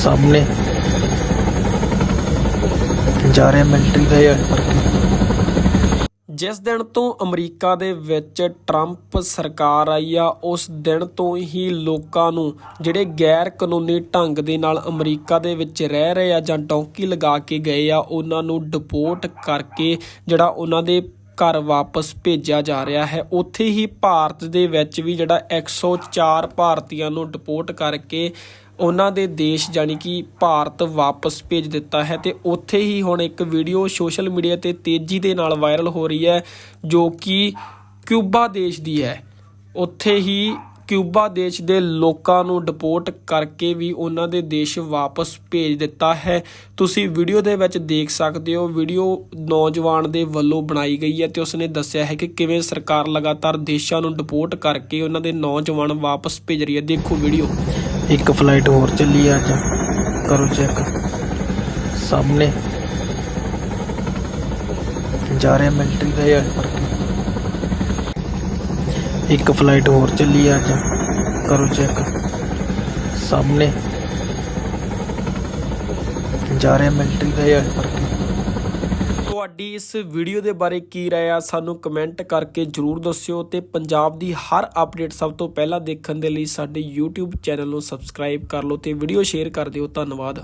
ਸਾਹਮਣੇ। ਜਾ ਰਹੇ ਮਿਲਟਰੀ ਦਾ ਹੈਲਪਰ ਜਿਸ ਦਿਨ ਤੋਂ ਅਮਰੀਕਾ ਦੇ ਵਿੱਚ ਟਰੰਪ ਸਰਕਾਰ ਆਈ ਆ, ਉਸ ਦਿਨ ਤੋਂ ਹੀ ਲੋਕਾਂ ਨੂੰ ਜਿਹੜੇ ਗੈਰ ਕਾਨੂੰਨੀ ਢੰਗ ਦੇ ਨਾਲ ਅਮਰੀਕਾ ਦੇ ਵਿੱਚ ਰਹਿ ਰਹੇ ਆ ਜਾਂ ਡੌਂਕੀ ਲਗਾ ਕੇ ਗਏ ਆ, ਉਹਨਾਂ ਨੂੰ ਡਿਪੋਰਟ ਕਰਕੇ ਜਿਹੜਾ ਉਹਨਾਂ ਦੇ ਘਰ ਵਾਪਸ ਭੇਜਿਆ ਜਾ ਰਿਹਾ ਹੈ। ਉੱਥੇ ਹੀ ਭਾਰਤ ਦੇ ਵਿੱਚ ਵੀ ਜਿਹੜਾ 104 ਭਾਰਤੀਆਂ ਨੂੰ ਡਿਪੋਰਟ ਕਰਕੇ ਉਹਨਾਂ ਦੇ ਦੇਸ਼ ਜਾਨੀ ਕਿ ਭਾਰਤ ਵਾਪਸ ਭੇਜ ਦਿੱਤਾ ਹੈ ਤੇ ਉੱਥੇ ਹੀ ਹੁਣ ਇੱਕ ਵੀਡੀਓ ਸੋਸ਼ਲ ਮੀਡੀਆ ਤੇ ਤੇਜ਼ੀ ਦੇ ਨਾਲ ਵਾਇਰਲ ਹੋ ਰਹੀ ਹੈ ਜੋ ਕਿ ਕਿਊਬਾ ਦੇਸ਼ ਦੀ ਹੈ। ਉੱਥੇ ਹੀ ਕਿਊਬਾ ਦੇਸ਼ ਦੇ ਲੋਕਾਂ ਨੂੰ ਡਿਪੋਰਟ ਕਰਕੇ ਵੀ ਉਹਨਾਂ ਦੇ ਦੇਸ਼ ਵਾਪਸ ਭੇਜ ਦਿੱਤਾ ਹੈ। ਤੁਸੀਂ ਵੀਡੀਓ ਦੇ ਵਿੱਚ ਦੇਖ ਸਕਦੇ ਹੋ, ਵੀਡੀਓ ਨੌਜਵਾਨ ਦੇ ਵੱਲੋਂ ਬਣਾਈ ਗਈ ਹੈ ਤੇ ਉਸਨੇ ਦੱਸਿਆ ਹੈ ਕਿ ਕਿਵੇਂ ਸਰਕਾਰ ਲਗਾਤਾਰ ਦੇਸ਼ਾਂ ਨੂੰ ਡਿਪੋਰਟ ਕਰਕੇ ਉਹਨਾਂ ਦੇ ਨੌਜਵਾਨ ਵਾਪਸ ਭੇਜ ਰਹੀ ਹੈ। ਦੇਖੋ ਵੀਡੀਓ। ਇੱਕ ਫਲਾਈਟ ਹੋਰ ਚੱਲੀ ਆ ਅੱਜ ਕਰੋ ਚੈੱਕ ਸਾਹਮਣੇ ਜਾ ਰਹੇ ਮਿਲਟਰੀ ਦਾ ਹੈਲਪਰ ਇੱਕ ਫਲਾਈਟ ਹੋਰ ਚੱਲੀ ਆ ਅੱਜ ਕਰੋ ਚੈੱਕ ਸਾਹਮਣੇ ਜਾ ਰਹੇ ਮਿਲਟਰੀ ਦਾ ਹੈਲਪਰ ਤੁਹਾਡੀ ਇਸ ਵੀਡੀਓ ਦੇ ਬਾਰੇ ਕੀ ਰਾਏ ਆ, ਸਾਨੂੰ ਕਮੈਂਟ ਕਰਕੇ ਜਰੂਰ ਦੱਸਿਓ ਤੇ ਪੰਜਾਬ ਦੀ ਹਰ ਅਪਡੇਟ ਸਭ ਤੋਂ ਪਹਿਲਾਂ ਦੇਖਣ ਦੇ ਲਈ ਸਾਡੇ YouTube ਚੈਨਲ ਨੂੰ ਸਬਸਕ੍ਰਾਈਬ ਕਰ ਲਓ ਤੇ ਵੀਡੀਓ ਸ਼ੇਅਰ ਕਰ ਦਿਓ। ਧੰਨਵਾਦ।